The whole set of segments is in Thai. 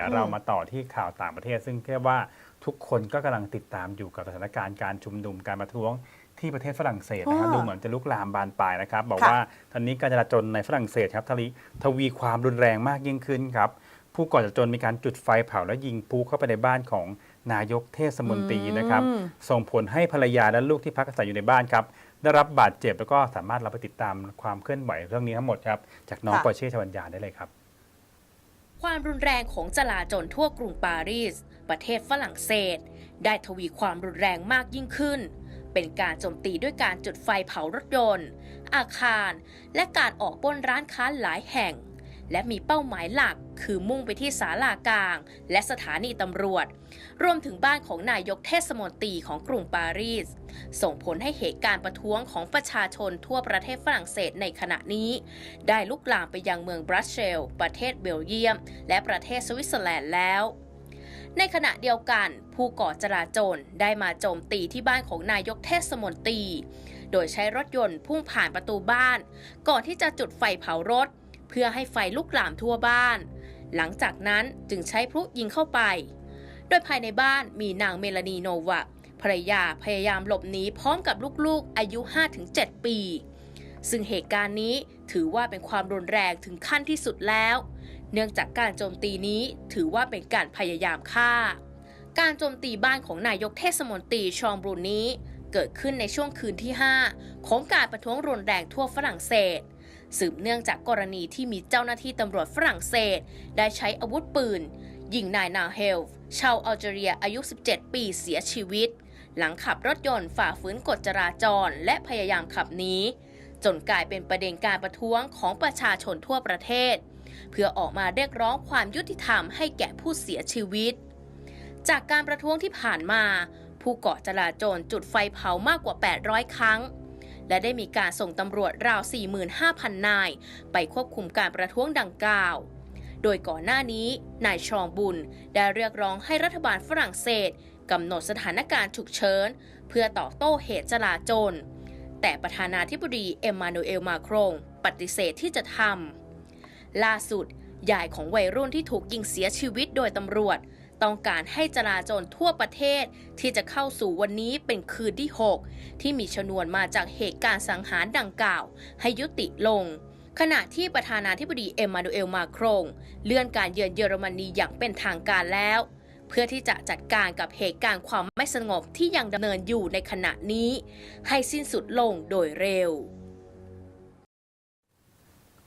ดี๋ยวอืมเรามาต่อที่ข่าวต่างประเทศ ซึ่งเรียกว่าทุกคนก็กำลังติดตามอยู่กับสถานการณ์การชุมนุมการประท้วงที่ประเทศฝรั่งเศสนะครับอ่าดูเหมือนจะลุกลามบานปลายนะครับ บอกค่ะว่าตอนนี้การจราจรในฝรั่งเศสครับทวีทวีความรุนแรงมากยิ่งขึ้นครับผู้ก่อจราจรมีการจุดไฟเผาและยิงปูเข้าไปในบ้านของนายกเทศมนตรีนะครับอืมส่งผลให้ภรรยาและลูกที่พักอาศัยอยู่ในบ้านครับได้รับบาดเจ็บแล้วก็สามารถเราไปติดตามความเคลื่อนไหวเรื่องนี้ทั้งหมดครับจากน้องค่ะปอร์เช่ชวัญญาได้เลยครับ ความรุนแรงของจลาจลทั่วกรุงปารีส ประเทศฝรั่งเศส ได้ทวีความรุนแรงมากยิ่งขึ้น เป็นการโจมตีด้วยการจุดไฟเผารถยนต์ อาคาร และการออกปล้นร้านค้าหลายแห่ง และมีเป้าหมายหลัก คือมุ่งไปที่ศาลากลาง และสถานีตำรวจ รวมถึงบ้านของนายกเทศมนตรีของกรุงปารีส ส่งผลให้เหตุการณ์ประท้วงของประชาชนทั่วประเทศฝรั่งเศสในขณะนี้ ได้ลุกลามไปยังเมืองบรัสเซลประเทศเบลเยียม และประเทศสวิตเซอร์แลนด์แล้วในขณะเดียวกัน ผู้ก่อจราจรได้มาโจมตีที่บ้านของนายกเทศมนตรี โดยใช้รถยนต์พุ่งผ่านประตูบ้าน ก่อนที่จะจุดไฟเผารถ เพื่อให้ไฟลุกลามทั่วบ้าน หลังจากนั้นจึงใช้พลุยิงเข้าไป โดยภายในบ้านมีนางเมลานีโนวะภรรยาพยายามหลบหนีพร้อมกับลูกๆ อายุ 5-7 ปี ซึ่งเหตุการณ์นี้ถือว่าเป็นความรุนแรงถึงขั้นที่สุดแล้ว เนื่องจากการโจมตีนี้ถือว่าเป็นการพยายามฆ่า การโจมตีบ้านของนายกเทศมนตรีชองบรูนี้เกิดขึ้นในช่วงคืนที่ 5 ของการประท้วงรุนแรงทั่วฝรั่งเศส สืบเนื่องจากกรณีที่มีเจ้าหน้าที่ตำรวจฝรั่งเศส ได้ใช้อาวุธปืน ยิงนายนาเฮลฟ์ชาวอัลจีเรียอายุ 17 ปีเสียชีวิต หลังขับรถยนต์ฝ่าฝืนกฎจราจรและพยายามขับหนีจนกลายเป็นประเด็นการประท้วงของประชาชนทั่วประเทศ เพื่อออกมาเรียกร้องความยุติธรรมให้แก่ผู้เสียชีวิต จากการประท้วงที่ผ่านมา ผู้ก่อจราจรจุดไฟเผามากกว่า 800 ครั้ง และได้มีการส่งตำรวจราว 45,000 นาย ไปควบคุมการประท้วงดังกล่าว โดยก่อนหน้านี้ นายชองบุญได้เรียกร้องให้รัฐบาลฝรั่งเศสกำหนดสถานการณ์ฉุกเฉินเพื่อตอบโต้เหตุจลาจล แต่ประธานาธิบดีเอ็มมานูเอลมาครง ปฏิเสธที่จะทำล่าสุดยายของวัยรุ่นที่ถูกยิงเสียชีวิตโดยตำรวจ ต้องการให้จราจรทั่วประเทศที่จะเข้าสู่วันนี้เป็นคืนที่ 6 ที่มีชนวนมาจากเหตุการณ์สังหารดังกล่าว ให้ยุติลง ขณะที่ประธานาธิบดีเอ็มมานูเอลมาโครง เลื่อนการเยือนเยอรมนีอย่างเป็นทางการแล้ว เพื่อที่จะจัดการกับเหตุการณ์ความไม่สงบที่ยังดำเนินอยู่ในขณะนี้ ให้สิ้นสุดลงโดยเร็ว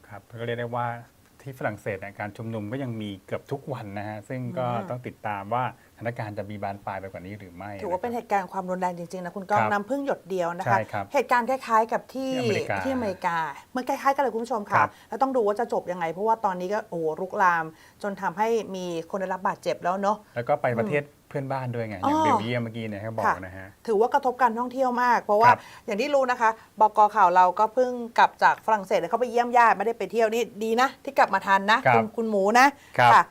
ครับก็เรียกได้ว่า ที่ฝรั่งเศสเนี่ยการชุมนุมก็ยังมีเกือบทุกวันนะฮะซึ่งก็อืมต้องติดตามว่าสถานการณ์จะมีบานปลายไปกว่านี้หรือไม่ ถือว่าเป็นเหะครับตุการณ์ความรุนแรงจริงๆนะคุณก้องครับน้ำพึ่งหยดเดียวนะคะใช่ครับเหตุการณ์คล้าย ๆ กับที่ที่อเมริกาที่อเมริกาเมื่อคล้ายๆกันเลยคุณผู้ชมครัค่ะบแล้วต้องดูว่าจะจบยังไง เพราะว่าตอนนี้ก็โอ้โหรุกลาม จนทำให้มีคนได้รับบาดเจ็บแล้วเนาะแล้วก็ไปประเทศเพื่อนบ้านด้วยไง อย่างอ๋อเบลเยียมเมื่อกี้เนี่ยเขาบอกค่ะนะฮะ ถือว่ากระทบการท่องเที่ยวมาก เพราะว่าครับอย่างที่รู้นะคะ บกข่าวเราก็เพิ่งกลับจากฝรั่งเศสแล้วเขาไปเยี่ยมญาติไม่ได้ไปเที่ยวนี่ดีนะ ที่กลับมาทันนะครับณคุณหมูนะครับค่ะ